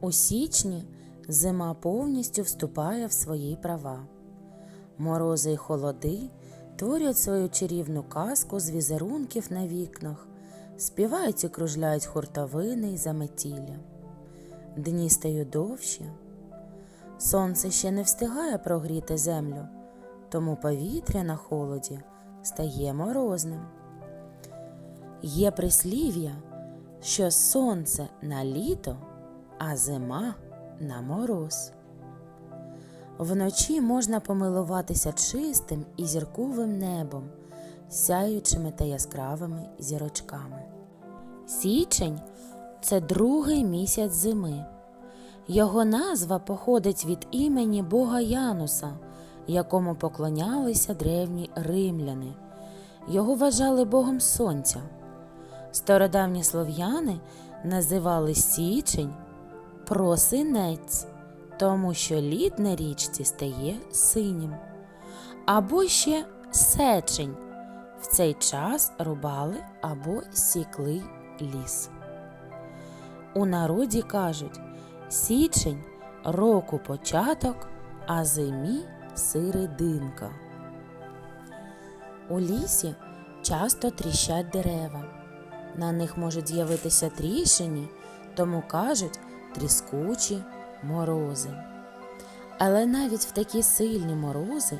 У січні зима повністю вступає в свої права. Морози й холоди творять свою чарівну казку з візерунків на вікнах, співають і кружляють хуртовини й заметілля. Дні стають довші. Сонце ще не встигає прогріти землю, тому повітря на холоді стає морозним. Є прислів'я, що сонце на літо, а зима на мороз. Вночі можна помилуватися чистим і зірковим небом, сяючими та яскравими зірочками. Січень це другий місяць зими. Його назва походить від імені Бога Януса, якому поклонялися древні римляни. Його вважали Богом Сонця. Стародавні слов'яни називали січень просинець, тому що лід на річці стає синім. Або ще сечень. В цей час рубали або сікли ліс. У народі кажуть січень року початок, а зимі серединка. У лісі часто тріщать дерева. На них можуть з'явитися тріщини, тому кажуть тріскучі морози. Але навіть в такі сильні морози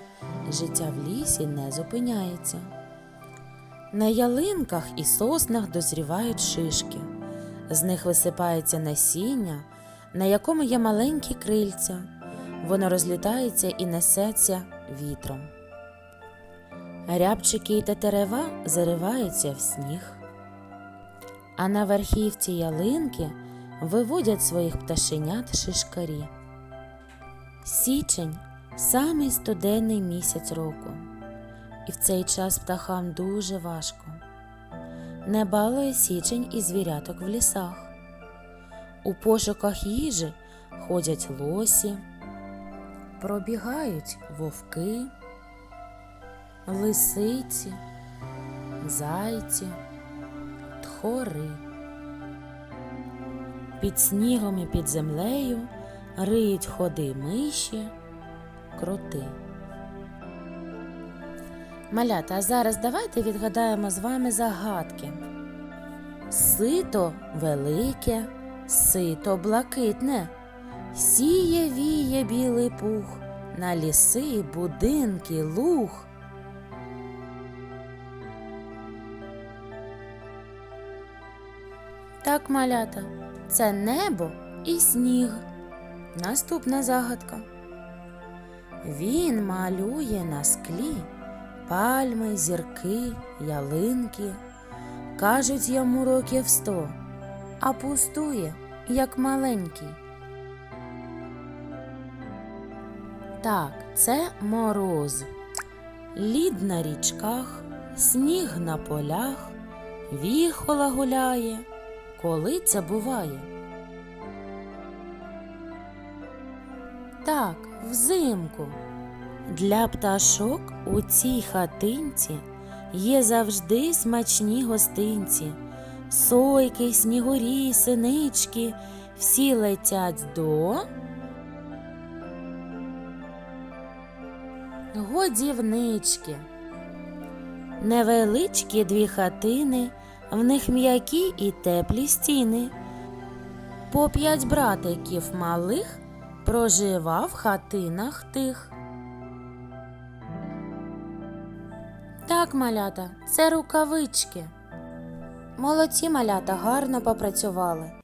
життя в лісі не зупиняється. На ялинках і соснах дозрівають шишки, з них висипається насіння, на якому є маленькі крильця. Воно розлітається і несеться вітром. Рябчики й тетерева зариваються в сніг. А на верхівці ялинки виводять своїх пташенят шишкарі. Січень самий студенний місяць року, і в цей час птахам дуже важко. Не балує січень і звіряток в лісах. У пошуках їжі ходять лосі, пробігають вовки, лисиці, зайці, тхори. Під снігом і під землею риють ходи миші, кроти. Малята, а зараз давайте відгадаємо з вами загадки. Сито велике, сито блакитне, сіє віє білий пух, на ліси, будинки, луг. Так, малята, це небо і сніг. Наступна загадка. Він малює на склі пальми, зірки, ялинки. Кажуть йому років сто, а пустує, як маленький. Так, це мороз. Лід на річках, сніг на полях, віхола гуляє. Коли це буває? Так, взимку. Для пташок у цій хатинці є завжди смачні гостинці. Сойки, снігурі, синички всі летять до годівнички. Невеличкі дві хатини, в них м'які і теплі стіни. По п'ять братиків малих проживав в хатинах тих. Так, малята, це рукавички. Молодці малята гарно попрацювали.